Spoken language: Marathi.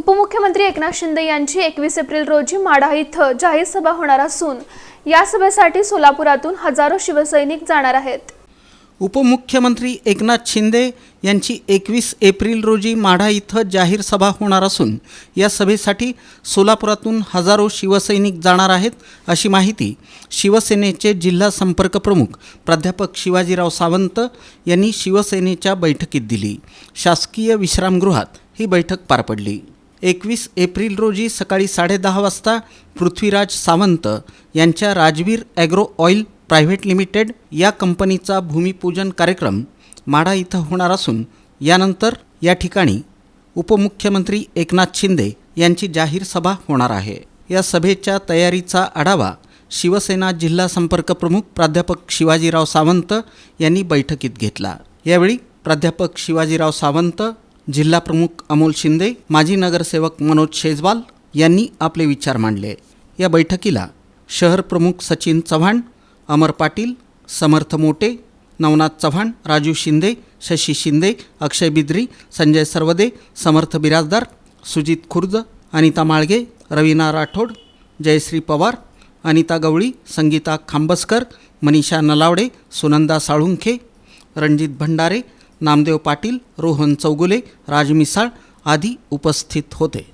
उपमुख्यमंत्री एकनाथ शिंदे यांची एकवीस एप्रिल रोजी माढा इथं जाहीर सभा होणार असून या सभेसाठी सोलापुरातून हजारो शिवसैनिक जाणार आहेत. उपमुख्यमंत्री एकनाथ शिंदे यांची एकवीस एप्रिल रोजी माढा इथं जाहीर सभा होणार असून या सभेसाठी सोलापुरातून हजारो शिवसैनिक जाणार आहेत अशी माहिती शिवसेनेचे जिल्हा संपर्क प्रमुख प्राध्यापक शिवाजीराव सावंत यांनी शिवसेनेच्या बैठकीत दिली. शासकीय विश्रामगृहात ही बैठक पार पडली. एकवीस एप्रिल रोजी सकाळी साडेदहा वाजता पृथ्वीराज सावंत यांच्या Rajveer agro oil private limited या कंपनीचा भूमिपूजन कार्यक्रम माढा इथं होणार असून यानंतर या ठिकाणी उपमुख्यमंत्री एकनाथ शिंदे यांची जाहीर सभा होणार आहे. या सभेच्या तयारीचा आढावा शिवसेना जिल्हा संपर्क प्रमुख प्राध्यापक शिवाजीराव सावंत यांनी बैठकीत घेतला. यावेळी प्राध्यापक शिवाजीराव सावंत जिल्हाप्रमुख अमोल शिंदे माजी नगरसेवक मनोज शेजवाल यांनी आपले विचार मांडले. या बैठकीला शहर प्रमुख सचिन चव्हाण अमर पाटील समर्थ मोटे नवनाथ चव्हाण राजू शिंदे शशी शिंदे अक्षय बिद्री संजय सरवदे समर्थ बिराजदार सुजित खुर्द अनिता माळगे रवीना राठोड जयश्री पवार अनिता गवळी संगीता खांबसकर मनीषा नलावडे सुनंदा साळुंखे रणजित भंडारे नामदेव पाटील रोहन चौगुले राज मिसाळ आदी उपस्थित होते.